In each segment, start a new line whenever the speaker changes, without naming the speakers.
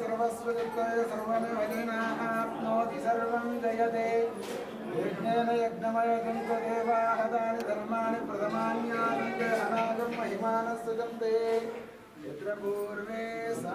सर्वस्वती सर्वं जयते यज्ञेन यज्ञमयं देवाः तानि धर्माणि प्रथमान्यानि अनागं महिमानस्तुतं ते यत्र पूर्वे सा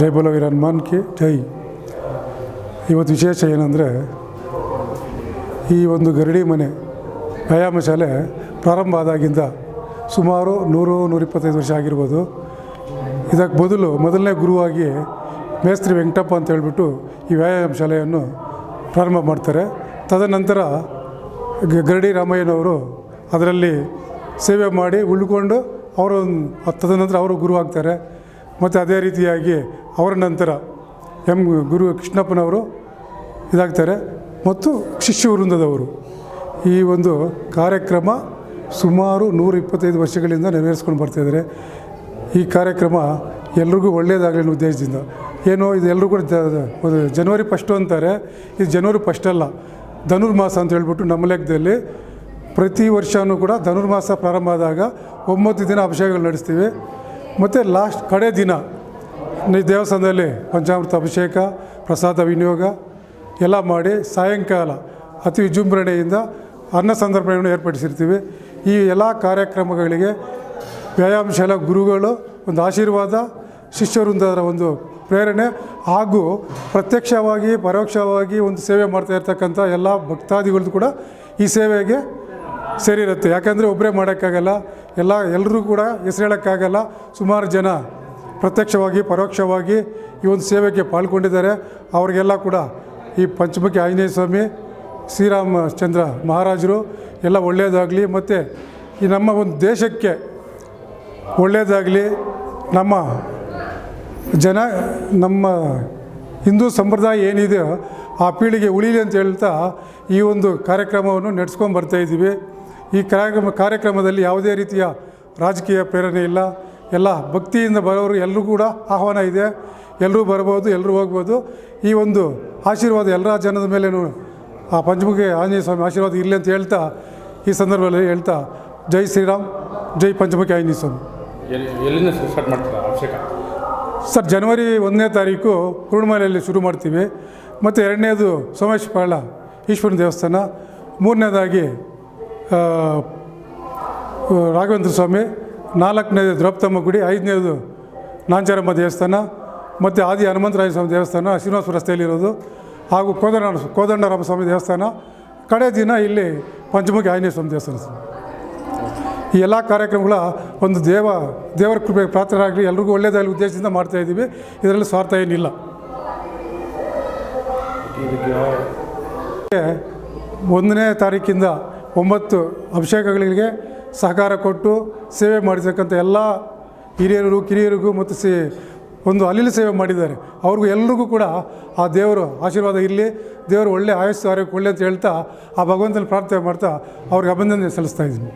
ಜೈ ಬೋಲೋ ವೀರ ಹನುಮಾನ್ ಕಿ, ಜೈ. ಇವತ್ತು ವಿಶೇಷ ಏನಂದರೆ ಈ ಒಂದು ಗರಡಿ ಮನೆ, ವ್ಯಾಯಾಮ ಶಾಲೆ ಪ್ರಾರಂಭ ಆದಾಗಿಂದ ಸುಮಾರು ನೂರು, ನೂರಿಪ್ಪತ್ತೈದು ವರ್ಷ ಆಗಿರ್ಬೋದು. ಇದಕ್ಕೆ ಬದಲು ಮೊದಲನೇ ಗುರುವಾಗಿ ಮೇಸ್ತ್ರಿ ವೆಂಕಟಪ್ಪ ಅಂತ ಹೇಳಿಬಿಟ್ಟು ಈ ವ್ಯಾಯಾಮ ಶಾಲೆಯನ್ನು ಪ್ರಾರಂಭ ಮಾಡ್ತಾರೆ. ತದನಂತರ ಗರಡಿ ರಾಮಯ್ಯನವರು ಅದರಲ್ಲಿ ಸೇವೆ ಮಾಡಿ ಉಳ್ಕೊಂಡು ಅವರು, ತದನಂತರ ಅವರು ಗುರು ಆಗ್ತಾರೆ. ಮತ್ತು ಅದೇ ರೀತಿಯಾಗಿ ಅವರ ನಂತರ ಎಂ ಗುರು ಕೃಷ್ಣಪ್ಪನವರು ಇದಾಗ್ತಾರೆ ಮತ್ತು ಶಿಷ್ಯ ವೃಂದದವರು. ಈ ಒಂದು ಕಾರ್ಯಕ್ರಮ ಸುಮಾರು ನೂರ ಇಪ್ಪತ್ತೈದು ವರ್ಷಗಳಿಂದ ನೆರವೇರಿಸ್ಕೊಂಡು ಬರ್ತಾಯಿದ್ದಾರೆ ಈ ಕಾರ್ಯಕ್ರಮ ಎಲ್ರಿಗೂ ಒಳ್ಳೆಯದಾಗಲಿ ಅನ್ನೋ ಉದ್ದೇಶದಿಂದ. ಏನೋ ಇದು ಎಲ್ಲರೂ ಕೂಡ ಜನವರಿ ಫಸ್ಟು ಅಂತಾರೆ. ಇದು ಜನವರಿ ಫಸ್ಟ್ ಅಲ್ಲ. ಧನುರ್ಮಾಸ ಅಂತ ಹೇಳ್ಬಿಟ್ಟು ನಮ್ಮ ಲೆಕ್ಕದಲ್ಲಿ ಪ್ರತಿ ವರ್ಷವೂ ಕೂಡ ಧನುರ್ಮಾಸ ಪ್ರಾರಂಭ ಆದಾಗ ಒಂಬತ್ತು ದಿನ ಅಭಿಷೇಕಗಳು ನಡೆಸ್ತೀವಿ. ಮತ್ತು ಲಾಸ್ಟ್ ಕಡೆ ದಿನ ದೇವಸ್ಥಾನದಲ್ಲಿ ಪಂಚಾಮೃತ ಅಭಿಷೇಕ, ಪ್ರಸಾದ ವಿನಿಯೋಗ ಎಲ್ಲ ಮಾಡಿ ಸಾಯಂಕಾಲ ಅತಿ ವಿಜೃಂಭಣೆಯಿಂದ ಅನ್ನ ಸಂದರ್ಭವನ್ನು ಏರ್ಪಡಿಸಿರ್ತೀವಿ. ಈ ಎಲ್ಲ ಕಾರ್ಯಕ್ರಮಗಳಿಗೆ ವ್ಯಾಯಾಮಶಾಲ ಗುರುಗಳು ಒಂದು ಆಶೀರ್ವಾದ, ಶಿಷ್ಯವೃಂದರ ಒಂದು ಪ್ರೇರಣೆ ಹಾಗೂ ಪ್ರತ್ಯಕ್ಷವಾಗಿ, ಪರೋಕ್ಷವಾಗಿ ಒಂದು ಸೇವೆ ಮಾಡ್ತಾ ಇರ್ತಕ್ಕಂಥ ಎಲ್ಲ ಭಕ್ತಾದಿಗಳದ್ದು ಕೂಡ ಈ ಸೇವೆಗೆ ಸೇರಿರುತ್ತೆ. ಯಾಕೆಂದರೆ ಒಬ್ಬರೇ ಮಾಡೋಕ್ಕಾಗಲ್ಲ ಎಲ್ಲ ಎಲ್ಲರೂ ಕೂಡ ಹೆಸರು ಹೇಳೋಕ್ಕಾಗಲ್ಲ. ಸುಮಾರು ಜನ ಪ್ರತ್ಯಕ್ಷವಾಗಿ, ಪರೋಕ್ಷವಾಗಿ ಈ ಒಂದು ಸೇವೆಗೆ ಪಾಲ್ಗೊಂಡಿದ್ದಾರೆ. ಅವರಿಗೆಲ್ಲ ಕೂಡ ಈ ಪಂಚಮುಖಿ ಆಂಜನೇಯ ಸ್ವಾಮಿ ಶ್ರೀರಾಮಚಂದ್ರ ಮಹಾರಾಜರು ಎಲ್ಲ ಒಳ್ಳೆಯದಾಗಲಿ ಮತ್ತು ಈ ನಮ್ಮ ಒಂದು ದೇಶಕ್ಕೆ ಒಳ್ಳೆಯದಾಗಲಿ ನಮ್ಮ ಜನ, ನಮ್ಮ ಹಿಂದೂ ಸಂಪ್ರದಾಯ ಏನಿದೆಯೋ ಆ ಪೀಳಿಗೆ ಉಳಿಲಿ ಅಂತ ಹೇಳ್ತಾ ಈ ಒಂದು ಕಾರ್ಯಕ್ರಮವನ್ನು ನಡೆಸ್ಕೊಂಡು ಬರ್ತಾ ಇದ್ದೀವಿ. ಈ ಕಾರ್ಯಕ್ರಮ ಕಾರ್ಯಕ್ರಮದಲ್ಲಿ ಯಾವುದೇ ರೀತಿಯ ರಾಜಕೀಯ ಪ್ರೇರಣೆ ಇಲ್ಲ. ಎಲ್ಲ ಭಕ್ತಿಯಿಂದ ಬರೋರು ಎಲ್ಲರೂ ಕೂಡ ಆಹ್ವಾನ ಇದೆ. ಎಲ್ಲರೂ ಬರ್ಬೋದು ಎಲ್ಲರೂ ಹೋಗ್ಬೋದು. ಈ ಒಂದು ಆಶೀರ್ವಾದ ಎಲ್ಲರ ಜನದ ಮೇಲೆ ಆ ಪಂಚಮುಖಿ ಆಂಜನೇಯ ಸ್ವಾಮಿ ಆಶೀರ್ವಾದ ಇರಲಿ ಅಂತ ಹೇಳ್ತಾ ಈ ಸಂದರ್ಭದಲ್ಲಿ ಹೇಳ್ತಾ ಜೈ ಶ್ರೀರಾಮ್ ಜೈ ಪಂಚಮುಖಿ ಆಂಜನೇಯ ಸ್ವಾಮಿ.
ಎಲ್ಲಿ ಎಲ್ಲಿಂದ ಸ್ಟಾರ್ಟ್ ಮಾಡ್ತೀರಾ? ಅಭಿಷೇಕ?
ಸರ್ ಜನವರಿ ಒಂದನೇ ತಾರೀಕು ಪೂರ್ಣಿಮೆಯಲ್ಲಿ ಶುರು ಮಾಡ್ತೀವಿ. ಮತ್ತು ಎರಡನೇದು ಸೋಮೇಶ್ವರ ಈಶ್ವರನ ದೇವಸ್ಥಾನ. ಮೂರನೇದಾಗಿ ರಾಘವೇಂದ್ರ ಸ್ವಾಮಿ ನಾಲ್ಕನೇದು ದ್ರೌಪದಮ್ಮ ಗುಡಿ ಐದನೇದು ನಾಂಚಾರಮ್ಮ ದೇವಸ್ಥಾನ ಮತ್ತು ಆದಿ ಹನುಮಂತರಾಯ ಸ್ವಾಮಿ ದೇವಸ್ಥಾನ ಶ್ರೀನಿವಾಸ ರಸ್ತೆಯಲ್ಲಿರೋದು ಹಾಗೂ ಕೋದಂಡ ಕೋದಂಡರಾಮ ಸ್ವಾಮಿ ದೇವಸ್ಥಾನ. ಕಡೆ ದಿನ ಇಲ್ಲಿ ಪಂಚಮುಖಿ ಆಂಜನೇಯ ಸ್ವಾಮಿ ದೇವಸ್ಥಾನ ಈ ಎಲ್ಲ ಕಾರ್ಯಕ್ರಮಗಳ ಒಂದು ದೇವ ದೇವರ ಕೃಪೆ ಪಾತ್ರರಾಗಲಿ ಎಲ್ರಿಗೂ ಒಳ್ಳೆಯದಾಗಲಿ ಉದ್ದೇಶದಿಂದ ಮಾಡ್ತಾ ಇದ್ದೀವಿ. ಇದರಲ್ಲಿ ಸ್ವಾರ್ಥ ಏನಿಲ್ಲ. ಒಂದನೇ ತಾರೀಕಿಂದ ಒಂಬತ್ತು ಅಭಿಷೇಕಗಳಿಗೆ ಸಹಕಾರ ಕೊಟ್ಟು ಸೇವೆ ಮಾಡಿರ್ತಕ್ಕಂಥ ಎಲ್ಲ ಹಿರಿಯರಿಗೂ, ಕಿರಿಯರಿಗೂ ಮತ್ತು ಸಿ ಒಂದು ಅಲ್ಲಿಲಿ ಸೇವೆ ಮಾಡಿದ್ದಾರೆ. ಅವ್ರಿಗೂ ಎಲ್ರಿಗೂ ಕೂಡ ಆ ದೇವರು ಆಶೀರ್ವಾದ ಇರಲಿ, ದೇವರು ಒಳ್ಳೆ ಆಯಸ್ಸು ಆರೋಗ್ಯ ಒಳ್ಳೆ ಅಂತ ಹೇಳ್ತಾ ಆ ಭಗವಂತನ ಪ್ರಾರ್ಥನೆ ಮಾಡ್ತಾ ಅವ್ರಿಗೆ ಅಭಿನಂದನೆ ಸಲ್ಲಿಸ್ತಾ ಇದ್ದೀನಿ.